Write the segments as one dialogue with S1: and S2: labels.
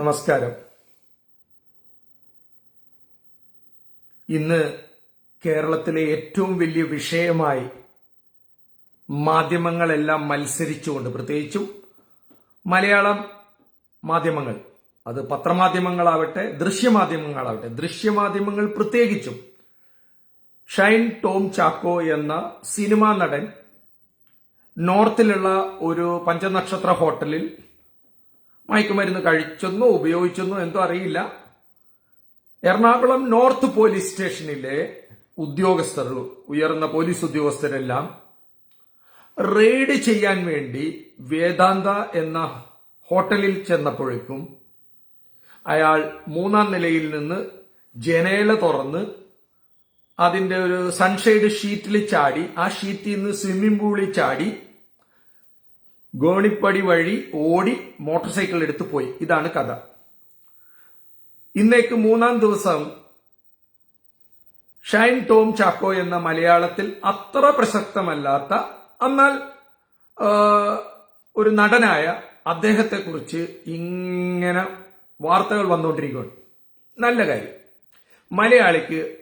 S1: നമസ്കാരം. ഇന്ന് കേരളത്തിലെ ഏറ്റവും വലിയ വിഷയമായി മാധ്യമങ്ങളെല്ലാം മത്സരിച്ചുകൊണ്ട് പ്രത്യേകിച്ചും മലയാളം മാധ്യമങ്ങൾ. അത് പത്രമാധ്യമങ്ങളാവട്ടെ ദൃശ്യമാധ്യമങ്ങളാവട്ടെ. ദൃശ്യമാധ്യമങ്ങൾ പ്രത്യേകിച്ചും ഷൈൻ ടോം ചാക്കോ എന്ന സിനിമാ നടൻ നോർത്തിലുള്ള ഒരു പഞ്ചനക്ഷത്ര ഹോട്ടലിൽ മയക്കുമരുന്ന് കഴിച്ചെന്നോ ഉപയോഗിച്ചെന്നോ എന്തോ അറിയില്ല. എറണാകുളം നോർത്ത് പോലീസ് സ്റ്റേഷനിലെ ഉദ്യോഗസ്ഥർ ഉയർന്ന പോലീസ് ഉദ്യോഗസ്ഥരെല്ലാം റെയ്ഡ് ചെയ്യാൻ വേണ്ടി വേദാന്ത എന്ന ഹോട്ടലിൽ ചെന്നപ്പോഴേക്കും അയാൾ മൂന്നാം നിലയിൽ നിന്ന് ജനേല തുറന്ന് അതിന്റെ ഒരു സൺഷെയ്ഡ് ഷീറ്റിൽ ചാടി ആ ഷീറ്റിൽ നിന്ന് സ്വിമ്മിംഗ് പൂളിൽ ചാടി ഗോണിപ്പടി വഴി ഓടി മോട്ടോർ സൈക്കിൾ എടുത്തു പോയി. ഇതാണ് കഥ. ഇന്നേക്ക് മൂന്നാം ദിവസം ഷൈൻ ടോം ചാക്കോ എന്ന മലയാളത്തിൽ അത്ര പ്രസക്തമല്ലാത്ത എന്നാൽ ഒരു നടനായ അദ്ദേഹത്തെക്കുറിച്ച് ഇങ്ങനെ വാർത്തകൾ വന്നുകൊണ്ടിരിക്കുകയാണ്. നല്ല കാര്യം. മലയാളിക്ക്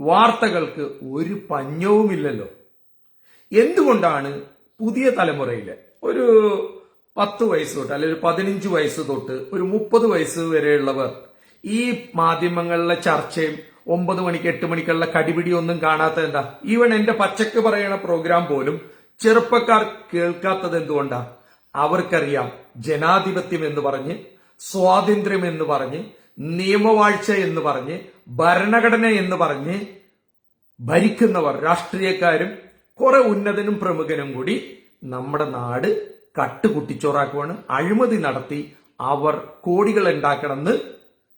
S1: വാർത്തകൾക്ക് ഒരു പഞ്ഞവുമില്ലല്ലോ. എന്തുകൊണ്ടാണ് പുതിയ തലമുറയിലെ ഒരു പത്ത് വയസ്സ് തൊട്ട് അല്ലെങ്കിൽ ഒരു പതിനഞ്ച് വയസ്സ് തൊട്ട് ഒരു മുപ്പത് വയസ്സ് വരെയുള്ളവർ ഈ മാധ്യമങ്ങളിലെ ചർച്ചയും ഒമ്പത് മണിക്ക് എട്ട് മണിക്കുള്ള കടിപിടി ഒന്നും കാണാത്ത എന്താ? ഈവൻ എന്റെ പച്ചക്ക് പറയുന്ന പ്രോഗ്രാം പോലും ചെറുപ്പക്കാർ കേൾക്കാത്തത് എന്തുകൊണ്ടാ? അവർക്കറിയാം ജനാധിപത്യം എന്ന് പറഞ്ഞ് സ്വാതന്ത്ര്യം എന്ന് പറഞ്ഞ് നിയമവാഴ്ച എന്ന് പറഞ്ഞ് ഭരണഘടന എന്ന് പറഞ്ഞ് ഭരിക്കുന്നവർ രാഷ്ട്രീയക്കാരും കുറെ ഉന്നതനും പ്രമുഖനും കൂടി നമ്മുടെ നാട് കട്ടുകുട്ടിച്ചോറാക്കുവാണ്. അഴിമതി നടത്തി അവർ കോടികൾ ഉണ്ടാക്കണമെന്ന്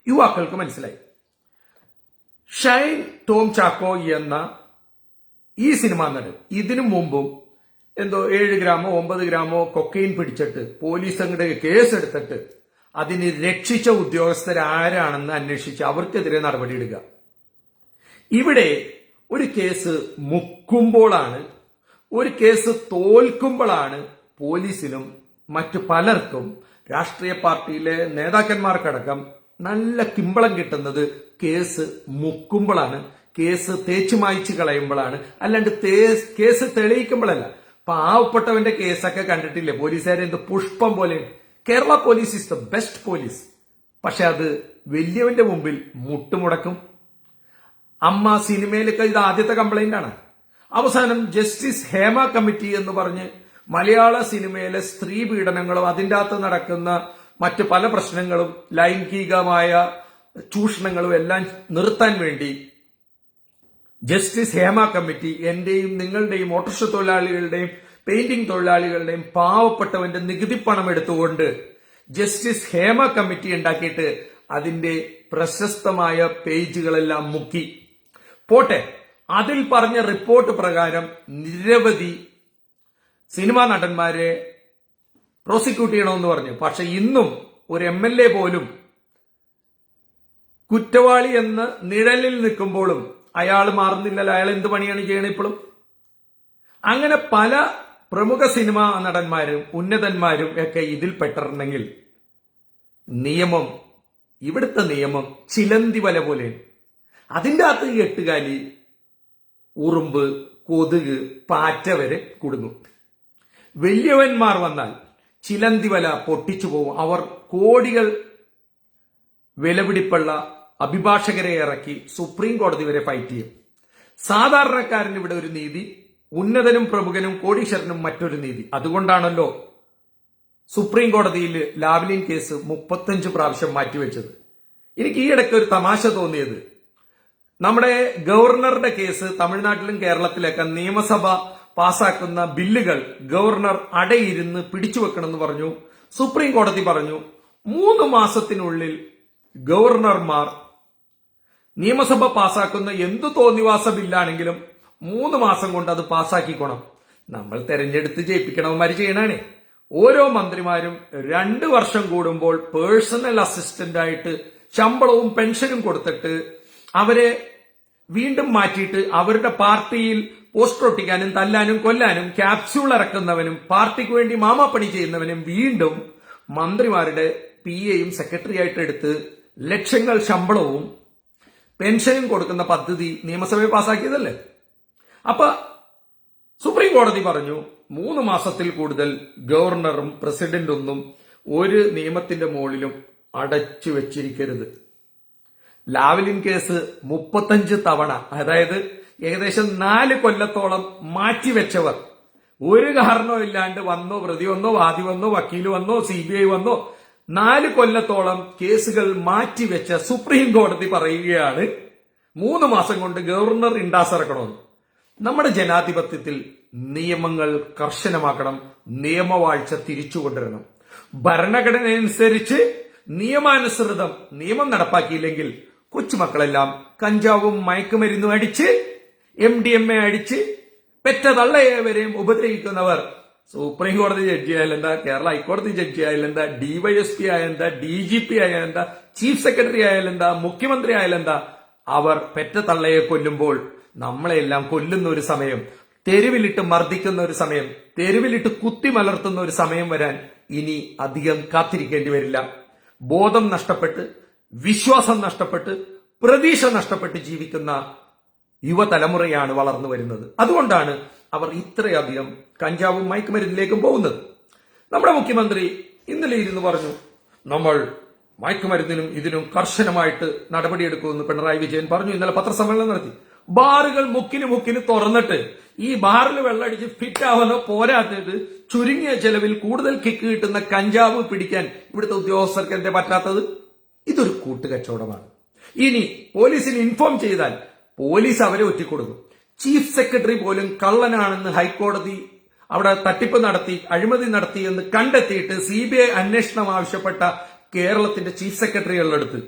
S1: യുവാക്കൾക്ക് മനസ്സിലായി. ഷൈൻ ടോം ചാക്കോ എന്ന ഈ സിനിമ നടൻ ഇതിനു മുമ്പും എന്തോ ഏഴ് ഗ്രാമോ ഒമ്പത് ഗ്രാമോ കൊക്കൈൻ പിടിച്ചിട്ട് പോലീസ് അങ്ങോട്ട് കേസെടുത്തിട്ട് അതിന് രക്ഷിച്ച ഉദ്യോഗസ്ഥരാരാണെന്ന് അന്വേഷിച്ച് അവർക്കെതിരെ നടപടിയെടുക്കുക ഇവിടെ ഒരു കേസ് മുക്കുമ്പോഴാണ് ഒരു കേസ് തോൽക്കുമ്പോഴാണ് പോലീസിലും മറ്റു പലർക്കും രാഷ്ട്രീയ പാർട്ടിയിലെ നേതാക്കന്മാർക്കടക്കം നല്ല കിമ്പളം കിട്ടുന്നത് കേസ് മുക്കുമ്പോഴാണ്. കേസ് തേച്ചു മായ്ച്ചു കളയുമ്പോഴാണ്. അല്ലാണ്ട് കേസ് തെളിയിക്കുമ്പോഴല്ല. പാവപ്പെട്ടവന്റെ കേസൊക്കെ കണ്ടിട്ടില്ലേ? പോലീസുകാരെ എന്ത് പുഷ്പം പോലെ. Kerala police is the best police പക്ഷെ അത് വലിയവന്റെ മുമ്പിൽ മുട്ടുമുടക്കും. അമ്മ സിനിമയിലൊക്കെ ഇത് ആദ്യത്തെ കംപ്ലൈന്റ് ആണ്. അവസാനം ജസ്റ്റിസ് ഹേമ കമ്മിറ്റി എന്ന് പറഞ്ഞ് മലയാള സിനിമയിലെ സ്ത്രീ പീഡനങ്ങളും അതിന്റെ അകത്ത് നടക്കുന്ന മറ്റ് പല പ്രശ്നങ്ങളും ലൈംഗികമായ ചൂഷണങ്ങളും എല്ലാം നിർത്താൻ വേണ്ടി ജസ്റ്റിസ് ഹേമ കമ്മിറ്റി എന്റെയും നിങ്ങളുടെയും ഓട്ടോറിക്ഷ തൊഴിലാളികളുടെയും പെയിന്റിംഗ് തൊഴിലാളികളുടെയും പാവപ്പെട്ടവന്റെ നികുതി പണം എടുത്തുകൊണ്ട് ജസ്റ്റിസ് ഹേമ കമ്മിറ്റി ഉണ്ടാക്കിയിട്ട് അതിന്റെ പ്രശസ്തമായ പേജുകളെല്ലാം മുക്കി. പോട്ടെ. അതിൽ പറഞ്ഞ റിപ്പോർട്ട് പ്രകാരം നിരവധി സിനിമാ നടന്മാരെ പ്രോസിക്യൂട്ട് ചെയ്യണമെന്ന് പറഞ്ഞു. പക്ഷെ ഇന്നും ഒരു എം എൽ എ പോലും കുറ്റവാളി എന്ന് നിഴലിൽ നിൽക്കുമ്പോഴും അയാൾ മാറുന്നില്ലല്ലോ. അയാൾ എന്ത് പണിയാണ് ചെയ്യണേ ഇപ്പോഴും? അങ്ങനെ പല പ്രമുഖ സിനിമാ നടന്മാരും ഉന്നതന്മാരും ഒക്കെ ഇതിൽ പെട്ടിട്ടുണ്ടെങ്കിൽ നിയമം ഇവിടുത്തെ നിയമം ചിലന്തി വല പോലെ അതിന്റെ അകത്ത് എട്ടുകാലി ഉറുമ്പ് കൊതുക് പാറ്റ വരെ കുടുങ്ങും വലിയവന്മാർ വന്നാൽ ചിലന്തി വല പൊട്ടിച്ചു പോകും അവർ കോടികൾ വിലപിടിപ്പുള്ള അഭിഭാഷകരെ ഇറക്കി സുപ്രീം കോടതി വരെ ഫൈറ്റ് ചെയ്യും. സാധാരണക്കാരന് ഇവിടെ ഒരു നീതി ഉന്നതനും പ്രമുഖനും കോടീശ്വരനും മറ്റൊരു നീതി. അതുകൊണ്ടാണല്ലോ സുപ്രീം കോടതിയിൽ ലാവ്ലിൻ കേസ് മുപ്പത്തഞ്ച് പ്രാവശ്യം മാറ്റിവെച്ചത്. എനിക്ക് ഈ ഇടയ്ക്ക് ഒരു തമാശ തോന്നിയത്. നമ്മുടെ ഗവർണറുടെ കേസ് തമിഴ്നാട്ടിലും കേരളത്തിലൊക്കെ നിയമസഭ പാസാക്കുന്ന ബില്ലുകൾ ഗവർണർ അടയിരുന്ന് പിടിച്ചു വെക്കണമെന്ന് പറഞ്ഞു. സുപ്രീം കോടതി പറഞ്ഞു മൂന്ന് മാസത്തിനുള്ളിൽ ഗവർണർമാർ നിയമസഭ പാസാക്കുന്ന എന്തു തോന്നിവാസ ബില്ലാണെങ്കിലും മൂന്ന് മാസം കൊണ്ട് അത് പാസാക്കിക്കോണം. നമ്മൾ തെരഞ്ഞെടുത്ത് ജയിപ്പിക്കണവന്മാര് ചെയ്യണേ ഓരോ മന്ത്രിമാരും രണ്ട് വർഷം കൂടുമ്പോൾ പേഴ്സണൽ അസിസ്റ്റന്റ് ആയിട്ട് ശമ്പളവും പെൻഷനും കൊടുത്തിട്ട് അവരെ വീണ്ടും മാറ്റിയിട്ട് അവരുടെ പാർട്ടിയിൽ പോസ്റ്റർ ഒട്ടിക്കാനും തല്ലാനും കൊല്ലാനും ക്യാപ്സ്യൂൾ ഇറക്കുന്നവനും പാർട്ടിക്ക് വേണ്ടി മാമാപ്പണി ചെയ്യുന്നവനും വീണ്ടും മന്ത്രിമാരുടെ പി എയും സെക്രട്ടറി ആയിട്ട് എടുത്ത് ലക്ഷങ്ങൾ ശമ്പളവും പെൻഷനും കൊടുക്കുന്ന പദ്ധതി നിയമസഭയിൽ പാസാക്കിയതല്ലേ? അപ്പൊ സുപ്രീം കോടതി പറഞ്ഞു മൂന്ന് മാസത്തിൽ കൂടുതൽ ഗവർണറും പ്രസിഡന്റും ഒന്നും ഒരു നിയമത്തിന്റെ മുകളിലും അടച്ചു വെച്ചിരിക്കരുത്. ലാവലിൻ കേസ് മുപ്പത്തഞ്ച് തവണ. അതായത് ഏകദേശം നാല് കൊല്ലത്തോളം മാറ്റിവെച്ചവർ. ഒരു കാരണവും ഇല്ലാണ്ട് വന്നോ പ്രതി വന്നോ വാദി വന്നോ വക്കീൽ വന്നോ സി ബി ഐ വന്നോ നാല് കൊല്ലത്തോളം കേസുകൾ മാറ്റിവെച്ച സുപ്രീം കോടതി പറയുകയാണ് മൂന്ന് മാസം കൊണ്ട് ഗവർണർ ഇണ്ടാസിറക്കണമെന്ന്. നമ്മുടെ ജനാധിപത്യത്തിൽ നിയമങ്ങൾ കർശനമാക്കണം നിയമവാഴ്ച തിരിച്ചു കൊണ്ടുവരണം ഭരണഘടന അനുസരിച്ച് നിയമാനുസൃതം നിയമം നടപ്പാക്കിയില്ലെങ്കിൽ കൊച്ചുമക്കളെല്ലാം കഞ്ചാവും മയക്കുമരുന്നും അടിച്ച് എം ഡി എം എ അടിച്ച് പെറ്റ തള്ളയെവരെയും ഉപദ്രവിക്കുന്നവർ. സുപ്രീം കോടതി ജഡ്ജി ആയാലെന്താ കേരള ഹൈക്കോടതി ജഡ്ജി ആയാലെന്താ എന്താ? ഡിവൈഎസ്പി ആയാലും എന്താ? ഡി ജി പി ആയാലും ചീഫ് സെക്രട്ടറി ആയാലും മുഖ്യമന്ത്രി ആയാലും എന്താ? അവർ പെറ്റ തള്ളയെ കൊല്ലുമ്പോൾ നമ്മളെല്ലാം കൊല്ലുന്ന ഒരു സമയം തെരുവിലിട്ട് മർദ്ദിക്കുന്ന ഒരു സമയം തെരുവിലിട്ട് കുത്തി മലർത്തുന്ന ഒരു സമയം വരാൻ ഇനി അധികം കാത്തിരിക്കേണ്ടി വരില്ല. ബോധം നഷ്ടപ്പെട്ട് വിശ്വാസം നഷ്ടപ്പെട്ട് പ്രതീക്ഷ നഷ്ടപ്പെട്ട് ജീവിക്കുന്ന യുവതലമുറയാണ് വളർന്നു വരുന്നത്. അതുകൊണ്ടാണ് അവർ ഇത്രയധികം കഞ്ചാവും മയക്കുമരുന്നിലേക്കും പോകുന്നത്. നമ്മുടെ മുഖ്യമന്ത്രി ഇന്നലെ ഇരുന്ന് പറഞ്ഞു നമ്മൾ മയക്കുമരുന്നിനും ഇതിനും കർശനമായിട്ട് നടപടിയെടുക്കുമെന്ന് പിണറായി വിജയൻ പറഞ്ഞു. ഇന്നലെ പത്രസമ്മേളനം നടത്തി. ബാറുകൾ മുക്കിന് മുക്കിന് തുറന്നിട്ട് ഈ ബാറിൽ വെള്ളടിച്ച് ഫിറ്റ് ആവുന്ന പോരാത്തിട്ട് ചുരുങ്ങിയ ചെലവിൽ കൂടുതൽ കിക്ക് കിട്ടുന്ന കഞ്ചാവ് പിടിക്കാൻ ഇവിടുത്തെ ഉദ്യോഗസ്ഥർക്ക് എന്തേ പറ്റാത്തത്? ഇതൊരു കൂട്ടുകച്ചവടമാണ്. ഇനി പോലീസിന് ഇൻഫോം ചെയ്താൽ പോലീസ് അവരെ ഒറ്റിക്കൊടുക്കും. ചീഫ് സെക്രട്ടറി പോലും കള്ളനാണെന്ന് ഹൈക്കോടതി അവിടെ തട്ടിപ്പ് നടത്തി അഴിമതി നടത്തി എന്ന് കണ്ടെത്തിയിട്ട് സി ബി ഐ അന്വേഷണം ആവശ്യപ്പെട്ട കേരളത്തിന്റെ ചീഫ് സെക്രട്ടറികളുടെ അടുത്ത്.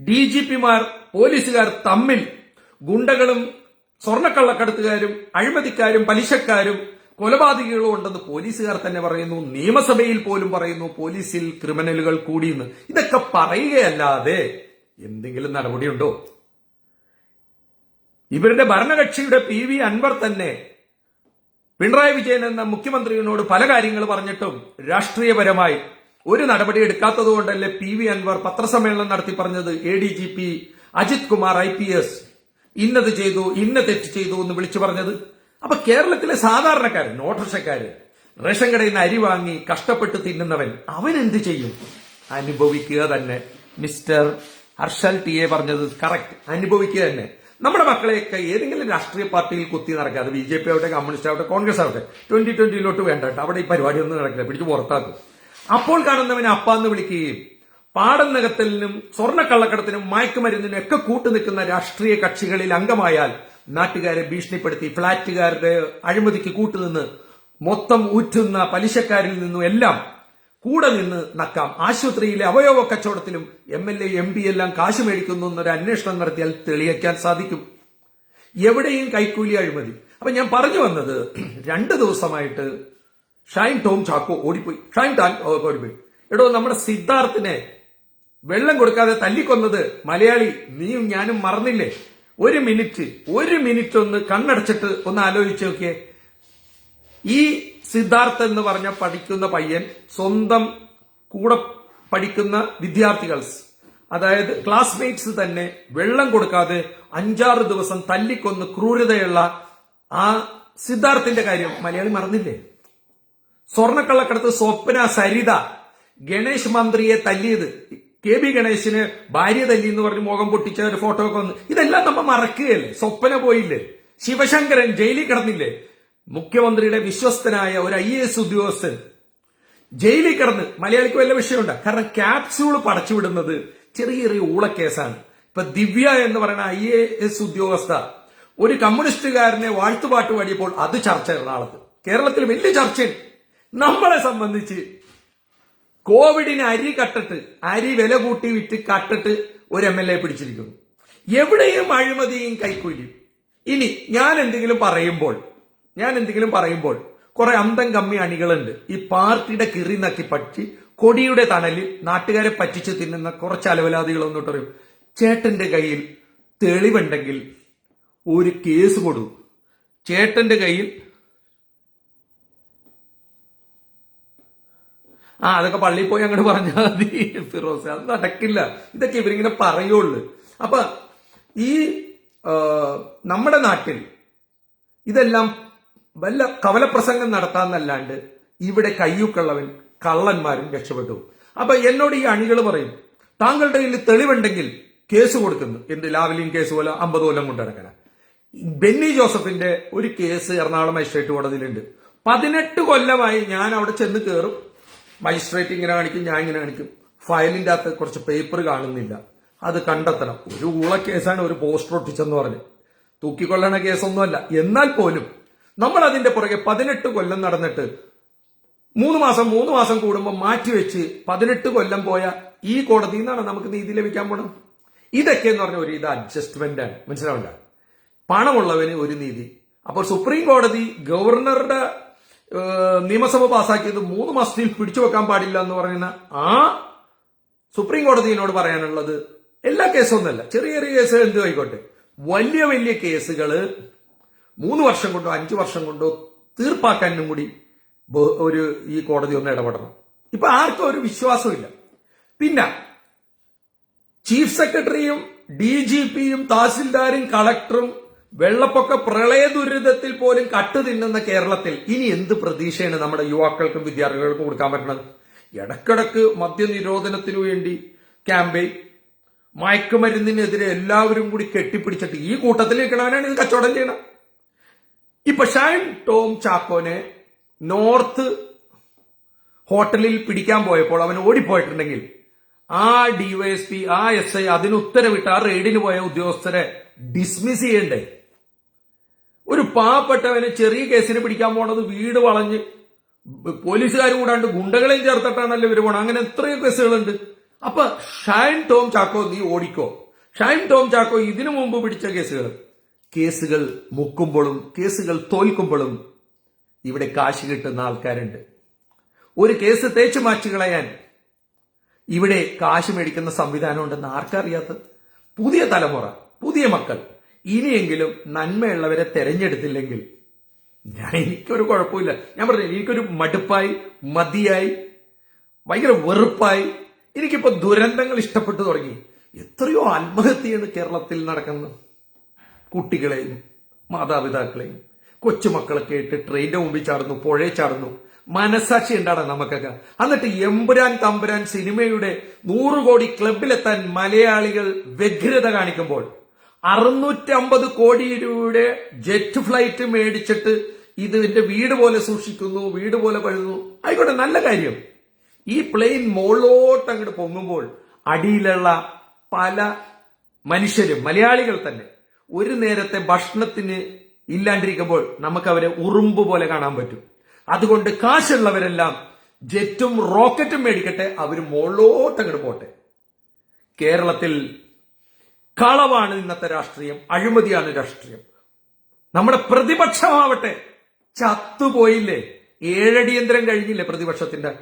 S1: ഡി ജി പിമാർ പോലീസുകാർ തമ്മിൽ ഗുണ്ടകളും സ്വർണക്കള്ളക്കടത്തുകാരും അഴിമതിക്കാരും പലിശക്കാരും കൊലപാതകികളും ഉണ്ടെന്ന് പോലീസുകാർ തന്നെ പറയുന്നു. നിയമസഭയിൽ പോലും പറയുന്നു പോലീസിൽ ക്രിമിനലുകൾ കൂടിയെന്ന്. ഇതൊക്കെ പറയുകയല്ലാതെ എന്തെങ്കിലും നടപടിയുണ്ടോ? ഇവരുടെ ഭരണകക്ഷിയുടെ പി വി അൻവർ തന്നെ പിണറായി വിജയൻ എന്ന മുഖ്യമന്ത്രിയോട് പല കാര്യങ്ങൾ പറഞ്ഞിട്ടും രാഷ്ട്രീയപരമായി ഒരു നടപടി എടുക്കാത്തത് കൊണ്ടല്ലേ പി വി അൻവർ പത്രസമ്മേളനം നടത്തി പറഞ്ഞത്? A D G P Ajith Kumar I P S ഇന്നത് ചെയ്തു ഇന്ന തെറ്റ് ചെയ്തു എന്ന് വിളിച്ചു പറഞ്ഞത്. അപ്പൊ കേരളത്തിലെ സാധാരണക്കാരൻ ഓട്ടോറിക്ഷക്കാരൻ റേഷൻ കടയിൽ നിന്ന് അരി വാങ്ങി കഷ്ടപ്പെട്ട് തിന്നുന്നവൻ അവൻ എന്ത് ചെയ്യും? അനുഭവിക്കുക തന്നെ. മിസ്റ്റർ ഹർഷൽ ടി എ പറഞ്ഞത് കറക്റ്റ് അനുഭവിക്കുക തന്നെ. നമ്മുടെ മക്കളെയൊക്കെ ഏതെങ്കിലും രാഷ്ട്രീയ പാർട്ടിയിൽ കുത്തി നടക്കുക. അത് ബി ജെ പി ആവട്ടെ കമ്മ്യൂണിസ്റ്റ് ആവട്ടെ കോൺഗ്രസ് ആവട്ടെ. ട്വന്റി ട്വന്റിയിലോട്ട് വേണ്ട അവിടെ ഈ പരിപാടി ഒന്നും നടക്കില്ല. പിടിച്ച് പുറത്താക്കും. അപ്പോൾ കാണുന്നവനെ അപ്പാന്ന് വിളിക്കുകയും പാടം നികത്തലിനും സ്വർണക്കള്ളക്കടത്തിനും മയക്കുമരുന്നിനും ഒക്കെ കൂട്ടുനിൽക്കുന്ന രാഷ്ട്രീയ കക്ഷികളിൽ അംഗമായാൽ നാട്ടുകാരെ ഭീഷണിപ്പെടുത്തി ഫ്ളാറ്റുകാരുടെ അഴിമതിക്ക് കൂട്ടുനിന്ന് മൊത്തം ഊറ്റുന്ന പലിശക്കാരിൽ നിന്നും എല്ലാം കൂടെ നിന്ന് നക്കാം. ആശുപത്രിയിലെ അവയവ കച്ചവടത്തിലും M L A M P എല്ലാം കാശ് മേടിക്കുന്നു എന്നൊരു അന്വേഷണം നടത്തിയാൽ തെളിയിക്കാൻ സാധിക്കും. എവിടെയും കൈക്കൂലി അഴിമതി. അപ്പൊ ഞാൻ പറഞ്ഞു വന്നത് രണ്ട് ദിവസമായിട്ട് ഷൈൻ ടോം ചാക്കോ ഓടിപ്പോയി. ഷൈൻ ടാൻ ഓടിപ്പോയി. എടോ നമ്മുടെ സിദ്ധാർത്ഥിനെ വെള്ളം കൊടുക്കാതെ തല്ലിക്കൊന്നത് മലയാളി നീയും ഞാനും മറന്നില്ലേ? ഒരു മിനിറ്റ് ഒരു മിനിറ്റ് ഒന്ന് കണ്ണടച്ചിട്ട് ഒന്ന് ആലോചിച്ച് നോക്കിയേ. ഈ സിദ്ധാർത്ഥ എന്ന് പറഞ്ഞ പഠിക്കുന്ന പയ്യൻ സ്വന്തം കൂടെ പഠിക്കുന്ന വിദ്യാർത്ഥികൾ അതായത് ക്ലാസ്മേറ്റ്സ് തന്നെ വെള്ളം കൊടുക്കാതെ അഞ്ചാറ് ദിവസം തല്ലിക്കൊന്ന് ക്രൂരതയുള്ള ആ സിദ്ധാർത്ഥിന്റെ കാര്യം മലയാളി മറന്നില്ലേ? സ്വർണക്കള്ളക്കടത്ത് സ്വപ്ന സരിത ഗണേഷ് മന്ത്രിയെ തല്ലിയത് കെ ബി ഗണേശിന് ഭാര്യ തല്ലി എന്ന് പറഞ്ഞ് മുഖം പൊട്ടിച്ച ഒരു ഫോട്ടോ ഒക്കെ വന്ന് ഇതെല്ലാം നമ്മൾ മറക്കുകയല്ലേ? സ്വപ്ന പോയില്ലേ? ശിവശങ്കരൻ ജയിലിൽ കിടന്നില്ലേ? മുഖ്യമന്ത്രിയുടെ വിശ്വസ്തനായ ഒരു ഐ എസ് ഉദ്യോഗസ്ഥൻ ജയിലിൽ കിടന്ന് മലയാളിക്ക് വല്ല വിഷയമുണ്ട്? കാരണം ക്യാപ്സ്യൂൾ പടച്ചുവിടുന്നത് ചെറിയ ചെറിയ ഊളക്കേസാണ് ഇപ്പൊ ദിവ്യ എന്ന് പറയുന്ന ഐ എ എസ് ഉദ്യോഗസ്ഥ ഒരു കമ്മ്യൂണിസ്റ്റുകാരനെ വാഴ്ത്തുപാട്ട് പാടിയപ്പോൾ അത് ചർച്ച എറണാകുളത്ത് കേരളത്തിൽ വലിയ ചർച്ചയുണ്ട്. നമ്മളെ സംബന്ധിച്ച് കോവിഡിന് അരി കട്ടിട്ട് അരി വില കൂട്ടി വിറ്റ് കട്ടിട്ട് ഒരു എം എൽ എ പിടിച്ചിരിക്കുന്നു. എവിടെയും അഴിമതിയും കൈക്കൂലിയും. ഇനി ഞാൻ എന്തെങ്കിലും പറയുമ്പോൾ ഞാൻ എന്തെങ്കിലും പറയുമ്പോൾ കുറെ അന്തം കമ്മി അണികളുണ്ട്. ഈ പാർട്ടിയുടെ കിറി നക്കി പറ്റി കൊടിയുടെ തണലിൽ നാട്ടുകാരെ പറ്റിച്ച് തിന്നുന്ന കുറച്ച് അലവലാദികൾ ഒന്നിട്ട് പറയും ചേട്ടന്റെ കയ്യിൽ തെളിവുണ്ടെങ്കിൽ ഒരു കേസ് കൊടു. ചേട്ടന്റെ കയ്യിൽ ആ അതൊക്കെ പള്ളിയിൽ പോയി അങ്ങോട്ട് പറഞ്ഞാൽ മതി. ഫിറോസ് അത് നടക്കില്ല. ഇതൊക്കെ ഇവരിങ്ങനെ പറയുള്ളൂ. അപ്പൊ ഈ നമ്മുടെ നാട്ടിൽ ഇതെല്ലാം വല്ല കവലപ്രസംഗം നടത്താന്നല്ലാണ്ട് ഇവിടെ കയ്യൂക്കുള്ളവൻ കള്ളന്മാരും രക്ഷപ്പെട്ടു. അപ്പൊ എന്നോട് ഈ അണികൾ പറയും താങ്കളുടെ കയ്യിൽ തെളിവുണ്ടെങ്കിൽ കേസ് കൊടുക്കുന്നു. എന്ത് ലാവലിയും കേസ് പോലെ അമ്പത് കൊല്ലം കൊണ്ട് ബെന്നി ജോസഫിന്റെ ഒരു കേസ് എറണാകുളം മജിസ്ട്രേറ്റ് കോടതിയിലുണ്ട്. പതിനെട്ട് കൊല്ലമായി ഞാൻ അവിടെ ചെന്ന് കയറും മജിസ്ട്രേറ്റ് ഇങ്ങനെ കാണിക്കും ഞാൻ ഇങ്ങനെ കാണിക്കും. ഫയലിന്റെ അകത്ത് കുറച്ച് പേപ്പർ കാണുന്നില്ല. അത് കണ്ടെത്തണം. ഒരു ഊള കേസാണ് ഒരു പോസ്റ്റർ ഒട്ടിച്ചെന്ന് പറഞ്ഞു. തൂക്കിക്കൊള്ളണ കേസൊന്നുമല്ല. എന്നാൽ പോലും നമ്മൾ അതിന്റെ പുറകെ പതിനെട്ട് കൊല്ലം നടന്നിട്ട് മൂന്ന് മാസം മൂന്ന് മാസം കൂടുമ്പോൾ മാറ്റിവെച്ച് പതിനെട്ട് കൊല്ലം പോയ ഈ കോടതിയിൽ നിന്നാണ് നമുക്ക് നീതി ലഭിക്കാൻ പോണത്. ഇതൊക്കെ എന്ന് പറഞ്ഞ ഒരു ഇത് അഡ്ജസ്റ്റ്മെന്റ് ആണ്. മനസ്സിലാവില്ല പണമുള്ളവന് ഒരു നീതി. അപ്പോൾ സുപ്രീം കോടതി ഗവർണറുടെ നിയമസഭ പാസാക്കിയത് മൂന്ന് മാസത്തിൽ പിടിച്ചു വെക്കാൻ പാടില്ല എന്ന് പറയുന്ന ആ സുപ്രീം കോടതിയോട് പറയാനുള്ളത് എല്ലാ കേസൊന്നുമല്ല ചെറിയ ചെറിയ കേസുകൾ എന്തു ആയിക്കോട്ടെ. വലിയ വലിയ കേസുകൾ മൂന്ന് വർഷം കൊണ്ടോ അഞ്ച് വർഷം കൊണ്ടോ തീർപ്പാക്കാനും കൂടി ഒരു ഈ കോടതി ഒന്ന് ഇടപെടണം. ഇപ്പൊ ആർക്കും ഒരു വിശ്വാസമില്ല പിന്നെ ചീഫ് സെക്രട്ടറിയും ഡി ജി പിയും തഹസിൽദാരും കളക്ടറും വെള്ളപ്പൊക്ക പ്രളയ ദുരിതത്തിൽ പോലും കട്ടു തിന്നുന്ന കേരളത്തിൽ ഇനി എന്ത് പ്രതീക്ഷയാണ് നമ്മുടെ യുവാക്കൾക്കും വിദ്യാർത്ഥികൾക്കും കൊടുക്കാൻ പറ്റുന്നത് ഇടക്കിടക്ക് മദ്യനിരോധനത്തിനു വേണ്ടി ക്യാമ്പയിൻ മയക്കുമരുന്നിനെതിരെ എല്ലാവരും കൂടി കെട്ടിപ്പിടിച്ചിട്ട് ഈ കൂട്ടത്തിൽ നിൽക്കണവനാണ് ഇത് കച്ചവടം ചെയ്യണം ഇപ്പൊ ഷൈൻ ടോം ചാക്കോനെ നോർത്ത് ഹോട്ടലിൽ പിടിക്കാൻ പോയപ്പോൾ അവൻ ഓടിപ്പോയിട്ടുണ്ടെങ്കിൽ ആ ഡിവൈഎസ്പി ആ എസ് ഐ അതിന് ഉത്തരവിട്ട് ആ റെയ്ഡിന് പോയ ഉദ്യോഗസ്ഥരെ ഡിസ്മിസ് ചെയ്യണ്ടേ? ഒരു പാവപ്പെട്ടവനെ ചെറിയ കേസിന് പിടിക്കാൻ പോണത് വീട് വളഞ്ഞ് പോലീസുകാർ കൂടാണ്ട് ഗുണ്ടകളെയും ചേർത്തിട്ടാണല്ലോ ഇവർ പോണത്? അങ്ങനെ എത്രയോ കേസുകളുണ്ട്. അപ്പൊ ഷൈൻ ടോം ചാക്കോ നീ ഓടിക്കോ. ഷൈൻ ടോം ചാക്കോ ഇതിനു മുമ്പ് പിടിച്ച കേസുകൾ. കേസുകൾ മുക്കുമ്പോഴും കേസുകൾ തോൽക്കുമ്പോഴും ഇവിടെ കാശ് കിട്ടുന്ന ആൾക്കാരുണ്ട്. ഒരു കേസ് തേച്ച് മാറ്റി കളയാൻ ഇവിടെ കാശ് മേടിക്കുന്ന സംവിധാനം ഉണ്ടെന്ന് ആർക്കറിയാത്തത്? പുതിയ തലമുറ പുതിയ മക്കൾ. ഇനിയെങ്കിലും നന്മയുള്ളവരെ തെരഞ്ഞെടുത്തില്ലെങ്കിൽ ഞാൻ എനിക്കൊരു കുഴപ്പമില്ല. ഞാൻ പറഞ്ഞു എനിക്കൊരു മടുപ്പായി മതിയായി ഭയങ്കര വെറുപ്പായി എനിക്കിപ്പോ ദുരന്തങ്ങൾ ഇഷ്ടപ്പെട്ടു തുടങ്ങി. എത്രയോ ആത്മഹത്യയാണ് കേരളത്തിൽ നടക്കുന്നത്. കുട്ടികളെയും മാതാപിതാക്കളെയും കൊച്ചുമക്കളൊക്കെ ആയിട്ട് ട്രെയിനിന്റെ മുമ്പിൽ ചാടുന്നു പുഴയെ ചാടുന്നു. മനസാക്ഷി ഉണ്ടാണ് നമുക്കൊക്കെ? എന്നിട്ട് എമ്പുരാൻ തമ്പുരാൻ സിനിമയുടെ നൂറ് കോടി ക്ലബിലെത്താൻ മലയാളികൾ വ്യഗ്രത കാണിക്കുമ്പോൾ അറുന്നൂറ്റമ്പത് കോടി രൂപയുടെ ജെറ്റ് ഫ്ലൈറ്റ് മേടിച്ചിട്ട് ഇത് എന്റെ വീട് പോലെ സൂക്ഷിക്കുന്നു വീട് പോലെ പഴുതുന്നു ആയിക്കോട്ടെ നല്ല കാര്യം. ഈ പ്ലെയിൻ മുകളിലോട്ട് അങ്ങോട്ട് പൊങ്ങുമ്പോൾ അടിയിലുള്ള പല മനുഷ്യരും മലയാളികൾ തന്നെ ഒരു നേരത്തെ ഭക്ഷണത്തിന് ഇല്ലാണ്ടിരിക്കുമ്പോൾ നമുക്ക് അവരെ ഉറുമ്പ് പോലെ കാണാൻ പറ്റും. അതുകൊണ്ട് കാശുള്ളവരെല്ലാം ജെറ്റും റോക്കറ്റും മേടിക്കട്ടെ അവർ മുകളിലോട്ട് അങ്ങോട്ട് പോട്ടെ. കേരളത്തിൽ കളവാണ് ഇന്നത്തെ രാഷ്ട്രീയം അഴിമതിയാണ് രാഷ്ട്രീയം. നമ്മുടെ പ്രതിപക്ഷമാവട്ടെ ചത്തുപോയില്ലേ? ഏഴടിയന്ത്രം കഴിഞ്ഞില്ലേ പ്രതിപക്ഷത്തിന്റെ?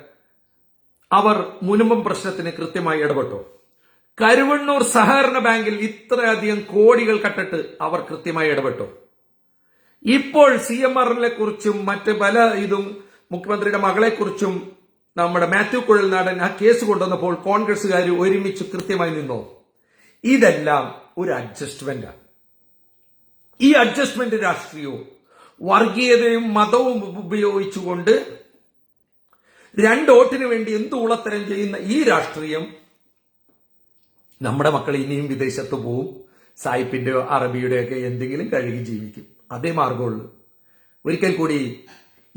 S1: അവർ മുനുമ്പം പ്രശ്നത്തിന് കൃത്യമായി ഇടപെട്ടു. കരുവണ്ണൂർ സഹകരണ ബാങ്കിൽ ഇത്രയധികം കോടികൾ കട്ടിട്ട് അവർ കൃത്യമായി ഇടപെട്ടു. ഇപ്പോൾ സി എം ആറിനെ കുറിച്ചും മറ്റ് പല ഇതും മുഖ്യമന്ത്രിയുടെ മകളെ കുറിച്ചും നമ്മുടെ മാത്യു കുഴൽനാടൻ ആ കേസ് കൊണ്ടുവന്നപ്പോൾ കോൺഗ്രസ്സുകാർ ഒരുമിച്ച് കൃത്യമായി നിന്നോ. ഇതെല്ലാം ഒരു അഡ്ജസ്റ്റ്മെന്റാണ് ഈ അഡ്ജസ്റ്റ്മെന്റ് രാഷ്ട്രീയവും വർഗീയതയും മതവും ഉപയോഗിച്ചുകൊണ്ട് രണ്ട് വോട്ടിന് വേണ്ടി എന്ത് ഉളത്തരം ചെയ്യുന്ന ഈ രാഷ്ട്രീയം നമ്മുടെ മക്കൾ ഇനിയും വിദേശത്ത് പോവും സായിപ്പിന്റെയോ അറബിയുടെയോ ഒക്കെ എന്തെങ്കിലും കഴുകി ജീവിക്കും. അതേ മാർഗമുള്ളൂ ഒരിക്കൽ കൂടി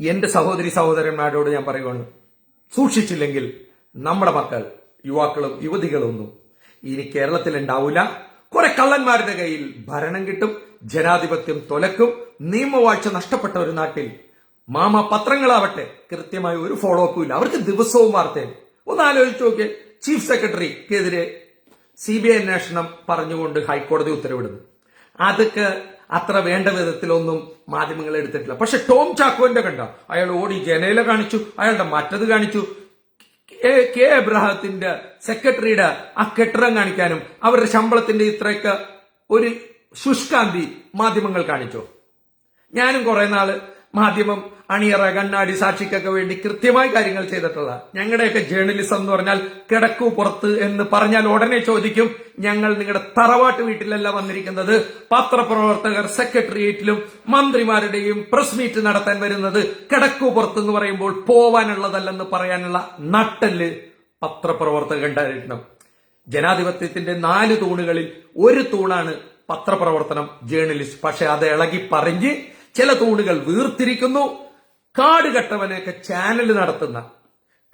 S1: എന്റെ സഹോദരി സഹോദരന്മാരോട് ഞാൻ പറയുകയാണ് സൂക്ഷിച്ചില്ലെങ്കിൽ നമ്മുടെ മക്കൾ യുവാക്കളും യുവതികളൊന്നും ഇനി കേരളത്തിൽ ഉണ്ടാവില്ല കുറെ കള്ളന്മാരുടെ കയ്യിൽ ഭരണം കിട്ടും ജനാധിപത്യം തുലക്കും നിയമവാഴ്ച നഷ്ടപ്പെട്ട ഒരു നാട്ടിൽ മാമ പത്രങ്ങളാവട്ടെ കൃത്യമായി ഒരു ഫോളോ അപ്പും ഇല്ല. അവർക്ക് ദിവസവും വാർത്തയാണ്. ഒന്ന് ആലോചിച്ച് നോക്കിയേ ചീഫ് സെക്രട്ടറിക്കെതിരെ സി ബി ഐ അന്വേഷണം പറഞ്ഞുകൊണ്ട് ഹൈക്കോടതി ഉത്തരവിടുന്നു. അതൊക്കെ അത്ര വേണ്ട വിധത്തിലൊന്നും മാധ്യമങ്ങൾ എടുത്തിട്ടില്ല. പക്ഷെ ടോം ചാക്കോന്റെ കണ്ട? അയാൾ ഓടി ജനയിലെ കാണിച്ചു അയാളുടെ മറ്റത് കാണിച്ചു. കെ- എബ്രഹാത്തിന്റെ സെക്രട്ടറിയുടെ ആ കെട്ടിടം കാണിക്കാനും അവരുടെ ശമ്പളത്തിന്റെ ഇത്രയൊക്കെ ഒരു ശുഷ്കാന്തി മാധ്യമങ്ങൾ കാണിച്ചു. ഞാനും കുറെ നാൾ മാധ്യമം അണിയറ കണ്ണാടി സാക്ഷിക്കൊക്കെ വേണ്ടി കൃത്യമായി കാര്യങ്ങൾ ചെയ്തിട്ടുള്ള ഞങ്ങളുടെയൊക്കെ ജേർണലിസം എന്ന് പറഞ്ഞാൽ കിടക്കു പുറത്ത് എന്ന് പറഞ്ഞാൽ ഉടനെ ചോദിക്കും ഞങ്ങൾ നിങ്ങളുടെ തറവാട്ട് വീട്ടിലല്ല വന്നിരിക്കുന്നത്. പത്രപ്രവർത്തകർ സെക്രട്ടേറിയറ്റിലും മന്ത്രിമാരുടെയും പ്രസ് മീറ്റ് നടത്താൻ വരുന്നത് കിടക്കു പുറത്ത് എന്ന് പറയുമ്പോൾ പോവാനുള്ളതല്ലെന്ന് പറയാനുള്ള നട്ടൽ പത്രപ്രവർത്തകർ ഉണ്ടായിരിക്കണം. ജനാധിപത്യത്തിന്റെ നാല് തൂണുകളിൽ ഒരു തൂണാണ് പത്രപ്രവർത്തനം ജേർണലിസ്റ്റ് പക്ഷെ അത് ഇളകി പറഞ്ഞ് ചില തൂണുകൾ വീർത്തിരിക്കുന്നു. കാട് കെട്ടവനെയൊക്കെ ചാനൽ നടത്തുന്ന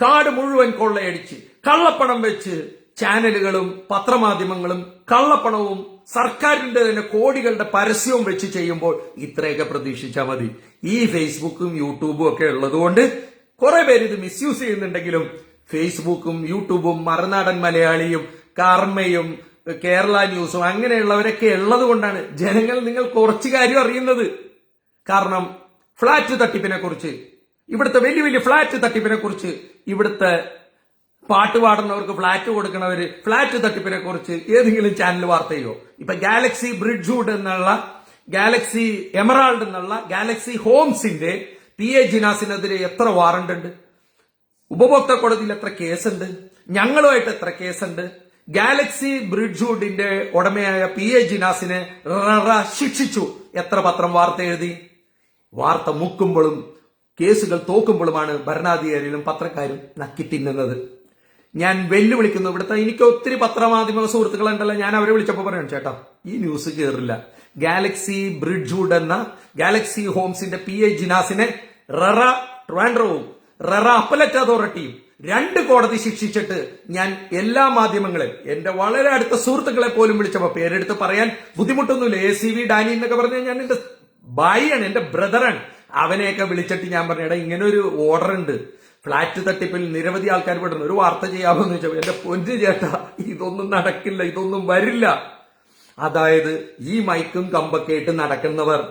S1: കാട് മുഴുവൻ കൊള്ളയടിച്ച് കള്ളപ്പണം വെച്ച് ചാനലുകളും പത്രമാധ്യമങ്ങളും കള്ളപ്പണവും സർക്കാരിന്റെ തന്നെ കോടികളുടെ പരസ്യവും വെച്ച് ചെയ്യുമ്പോൾ ഇത്രയൊക്കെ പ്രതീക്ഷിച്ചാൽ മതി. ഈ ഫേസ്ബുക്കും യൂട്യൂബും ഒക്കെ ഉള്ളതുകൊണ്ട് കുറെ പേര് ഇത് മിസ്യൂസ് ചെയ്യുന്നുണ്ടെങ്കിലും ഫേസ്ബുക്കും യൂട്യൂബും മറുനാടൻ മലയാളിയും കർമ്മയും കേരള ന്യൂസും അങ്ങനെയുള്ളവരൊക്കെ ഉള്ളത് കൊണ്ടാണ് ജനങ്ങൾ നിങ്ങൾ കുറച്ച് കാര്യം അറിയുന്നത്. കാരണം ഫ്ളാറ്റ് തട്ടിപ്പിനെ കുറിച്ച്. ഇവിടുത്തെ വലിയ വലിയ ഫ്ളാറ്റ് തട്ടിപ്പിനെ കുറിച്ച്. ഇവിടുത്തെ പാട്ട് പാടുന്നവർക്ക് ഫ്ളാറ്റ് കൊടുക്കണവര് ഫ്ളാറ്റ് തട്ടിപ്പിനെ കുറിച്ച് ഏതെങ്കിലും ചാനൽ വാർത്തയോ ഇപ്പൊ ഗാലക്സി ബ്രിഡ്ജ്വുഡ് എന്നുള്ള ഗാലക്സി എമറാൾഡ് എന്നുള്ള ഗാലക്സി ഹോംസിന്റെ പി എ ജിനാസിനെതിരെ എത്ര വാറണ്ട് ഉണ്ട്? ഉപഭോക്തൃ കോടതിയിൽ എത്ര കേസുണ്ട്? ഞങ്ങളുമായിട്ട് എത്ര കേസുണ്ട്? ഗാലക്സി ബ്രിഡ്ജ്വുഡിന്റെ ഉടമയായ പി എ ജിനാസിനെ ശിക്ഷിച്ചു. എത്ര പത്രം വാർത്ത എഴുതി? വാർത്ത മുക്കുമ്പോഴും കേസുകൾ തോക്കുമ്പോഴുമാണ് ഭരണാധികാരികളും പത്രക്കാരും നക്കി തിന്നുന്നത്. ഞാൻ വെല്ലുവിളിക്കുന്നു ഇവിടുത്തെ എനിക്ക് ഒത്തിരി പത്രമാധ്യമ സുഹൃത്തുക്കളുണ്ടല്ലോ ഞാൻ അവരെ വിളിച്ചപ്പോൾ പറയണം ചേട്ടാ ഈ ന്യൂസ് കയറില്ല ഗാലക്സി ബ്രിഡ്ജ്വുഡ് എന്ന ഗാലക്സി ഹോംസിന്റെ പി എ ജിനാസിനെ ററ ട്രാൻഡ്രോവും ററ അപ്പലറ്റ് അതോറിറ്റിയും രണ്ട് കോടതി ശിക്ഷിച്ചിട്ട് ഞാൻ എല്ലാ മാധ്യമങ്ങളും എന്റെ വളരെ അടുത്ത സുഹൃത്തുക്കളെ പോലും വിളിച്ചപ്പോ പേരെടുത്ത് പറയാൻ ബുദ്ധിമുട്ടൊന്നുമില്ല. എ സി വി ഡാനി എന്നൊക്കെ പറഞ്ഞാൽ ഞാൻ എന്റെ ഭായിയാണ് എന്റെ ബ്രദറാണ് അവനെയൊക്കെ വിളിച്ചിട്ട് ഞാൻ പറഞ്ഞു ഇങ്ങനെ ഒരു ഓർഡർ ഉണ്ട്. ഫ്ലാറ്റ് തട്ടിപ്പിൽ നിരവധി ആൾക്കാർ പെടുന്നു. ഒരു വാർത്ത ചെയ്യാമെന്ന് ചോദിച്ചപ്പോൾ എന്റെ പൊന്നു ചേട്ടാ ഇതൊന്നും നടക്കില്ല ഇതൊന്നും വരില്ല. അതായത് ഈ മൈക്കും കമ്പൊക്കെ ഇട്ട് നടക്കുന്നവർ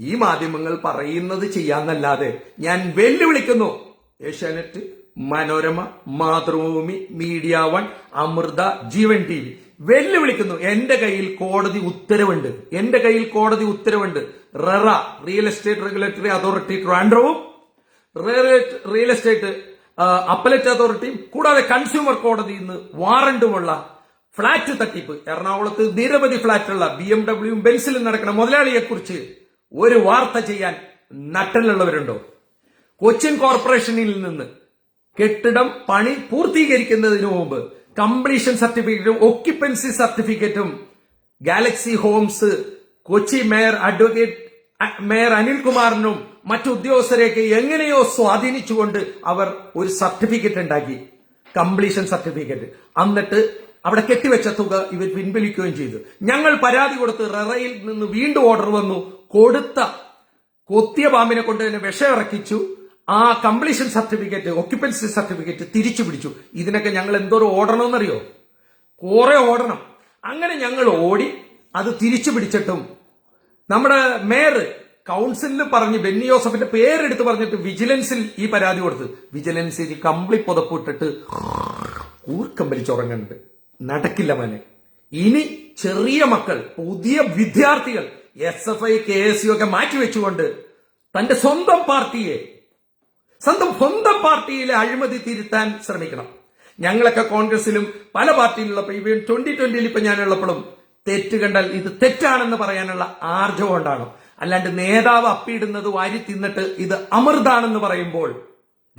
S1: ഈ മാധ്യമങ്ങൾ പറയുന്നത് ചെയ്യാന്നല്ലാതെ ഞാൻ വെല്ലുവിളിക്കുന്നു. Asianet Manorama Mathrubhumi Media One Amrita Jeevan T V. വെല്ലുവിളിക്കുന്നു. എന്റെ കയ്യിൽ കോടതി ഉത്തരവുണ്ട്. എന്റെ കയ്യിൽ കോടതി ഉത്തരവുണ്ട്. RERA real estate regulatory authority ട്രാൻഡ്രവും real estate appellate അതോറിറ്റിയും കൂടാതെ കൺസ്യൂമർ കോടതി ഇന്ന് വാറണ്ടുമുള്ള ഫ്ളാറ്റ് തട്ടിപ്പ്. എറണാകുളത്ത് നിരവധി ഫ്ളാറ്റുള്ള ബി എം ഡബ്ല്യു ബെൻസിലും നടക്കുന്ന മുതലാളിയെ കുറിച്ച് ഒരു വാർത്ത ചെയ്യാൻ നട്ടലുള്ളവരുണ്ടോ? കൊച്ചിൻ കോർപ്പറേഷനിൽ നിന്ന് കെട്ടിടം പണി പൂർത്തീകരിക്കുന്നതിന് മുമ്പ് കംപ്ലീഷൻ സർട്ടിഫിക്കറ്റും ഒക്യുപ്പൻസി സർട്ടിഫിക്കറ്റും Galaxy Homes Kochi mayor advocate mayor അനിൽകുമാറിനും മറ്റു ഉദ്യോഗസ്ഥരെയൊക്കെ എങ്ങനെയോ സ്വാധീനിച്ചുകൊണ്ട് അവർ ഒരു സർട്ടിഫിക്കറ്റ് ഉണ്ടാക്കി. Completion certificate. എന്നിട്ട് അവിടെ കെട്ടിവെച്ച തുക ഇവർ പിൻവലിക്കുകയും ചെയ്തു. ഞങ്ങൾ പരാതി കൊടുത്ത് റെറയിൽ നിന്ന് വീണ്ടും ഓർഡർ വന്നു. കൊടുത്ത കൊത്തിയ പാമ്പിനെ കൊണ്ട് തന്നെ വിഷമിറക്കിച്ചു. ആ കംപ്ലീഷൻ സർട്ടിഫിക്കറ്റ് ഓക്യുപ്പൻസി സർട്ടിഫിക്കറ്റ് തിരിച്ചു പിടിച്ചു. ഇതിനൊക്കെ ഞങ്ങൾ എന്തോരം ഓടണമെന്നറിയോ? കുറെ ഓടണം. അങ്ങനെ ഞങ്ങൾ ഓടി. അത് തിരിച്ചു പിടിച്ചിട്ടും നമ്മുടെ മേയർ കൗൺസിലിൽ പറഞ്ഞ് ബെന്നി ജോസഫിന്റെ പേരെടുത്ത് പറഞ്ഞിട്ട് വിജിലൻസിൽ ഈ പരാതി കൊടുത്ത്. വിജിലൻസിൽ കമ്പിളി പുതപ്പിട്ടിട്ട് കൂർക്കം വലിച്ചുറങ്ങുന്നുണ്ട് നടക്കില്ല മോനെ. ഇനി ചെറിയ മക്കൾ പുതിയ വിദ്യാർത്ഥികൾ S F I K S U ഒക്കെ മാറ്റിവെച്ചുകൊണ്ട് തന്റെ സ്വന്തം പാർട്ടിയെ സ്വന്തം സ്വന്തം പാർട്ടിയിലെ അഴിമതി തിരുത്താൻ ശ്രമിക്കണം. ഞങ്ങളൊക്കെ കോൺഗ്രസിലും പല പാർട്ടിയിലുള്ളപ്പോൾ ഇവയും ട്വന്റി ട്വന്റിയിൽ ഇപ്പൊ ഞാനുള്ളപ്പോഴും തെറ്റ് കണ്ടാൽ ഇത് തെറ്റാണെന്ന് പറയാനുള്ള ആർജവം ഉണ്ടാകും. അല്ലാണ്ട് നേതാവ് അപ്പിയിടുന്നത് വാരി തിന്നിട്ട് ഇത് അമൃതാണെന്ന് പറയുമ്പോൾ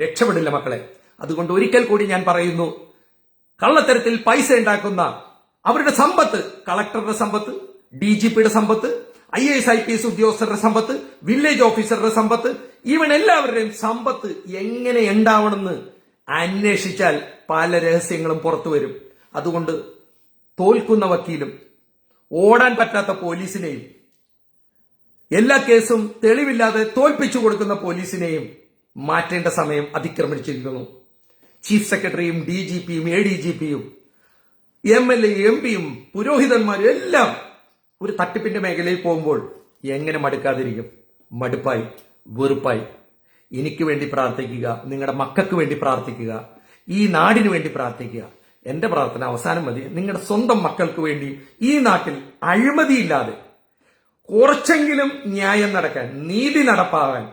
S1: രക്ഷപ്പെടില്ല മക്കളെ. അതുകൊണ്ട് ഒരിക്കൽ കൂടി ഞാൻ പറയുന്നു കള്ളത്തരത്തിൽ പൈസ ഉണ്ടാക്കുന്ന അവരുടെ സമ്പത്ത് കളക്ടറുടെ സമ്പത്ത് ഡി ജി പിയുടെ സമ്പത്ത് I S I P S ഉദ്യോഗസ്ഥരുടെ സമ്പത്ത് വില്ലേജ് ഓഫീസറുടെ സമ്പത്ത് ഈവൻ എല്ലാവരുടെയും സമ്പത്ത് എങ്ങനെ ഉണ്ടാവണമെന്ന് അന്വേഷിച്ചാൽ പല രഹസ്യങ്ങളും പുറത്തു വരും. അതുകൊണ്ട് തോൽക്കുന്ന വക്കീലും ഓടാൻ പറ്റാത്ത പോലീസിനെയും എല്ലാ കേസും തെളിവില്ലാതെ തോൽപ്പിച്ചു കൊടുക്കുന്ന പോലീസിനെയും മാറ്റേണ്ട സമയം അതിക്രമിച്ചിരിക്കുന്നു. ചീഫ് സെക്രട്ടറിയും ഡി ജി പിയും എ ഡി ജി പിയും എം എൽ എ എം പിയും പുരോഹിതന്മാരും എല്ലാം ഒരു തട്ടിപ്പിന്റെ മേഖലയിൽ പോകുമ്പോൾ എങ്ങനെ മടുക്കാതിരിക്കും? മടുപ്പായി വെറുപ്പായി. എനിക്ക് വേണ്ടി പ്രാർത്ഥിക്കുക നിങ്ങളുടെ മക്കൾക്ക് വേണ്ടി പ്രാർത്ഥിക്കുക ഈ നാടിനു വേണ്ടി പ്രാർത്ഥിക്കുക. എന്റെ പ്രാർത്ഥന അവസാനം മതി. നിങ്ങളുടെ സ്വന്തം മക്കൾക്ക് വേണ്ടി ഈ നാട്ടിൽ അഴിമതിയില്ലാതെ കുറച്ചെങ്കിലും ന്യായം നടക്കാൻ നീതി നടപ്പാകാൻ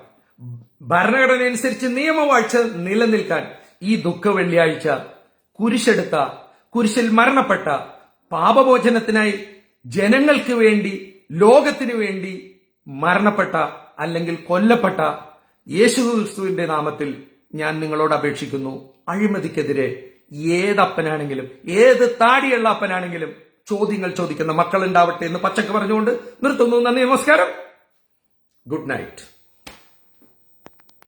S1: ഭരണഘടന അനുസരിച്ച് നിയമവാഴ്ച നിലനിൽക്കാൻ ഈ ദുഃഖ വെള്ളിയാഴ്ച കുരിശെടുത്ത കുരിശിൽ മരണപ്പെട്ട പാപമോചനത്തിനായി ജനങ്ങൾക്ക് വേണ്ടി ലോകത്തിനു വേണ്ടി മരണപ്പെട്ട അല്ലെങ്കിൽ കൊല്ലപ്പെട്ട യേശുക്രിസ്തുവിന്റെ നാമത്തിൽ ഞാൻ നിങ്ങളോട് അപേക്ഷിക്കുന്നു. അഴിമതിക്കെതിരെ ഏതപ്പനാണെങ്കിലും ഏത് താടിയുള്ള അപ്പനാണെങ്കിലും ചോദ്യങ്ങൾ ചോദിക്കുന്ന മക്കൾ ഉണ്ടാവട്ടെ എന്ന് പച്ചക്ക് പറഞ്ഞുകൊണ്ട് നിർത്തുന്നു. നന്ദി നമസ്കാരം. Good night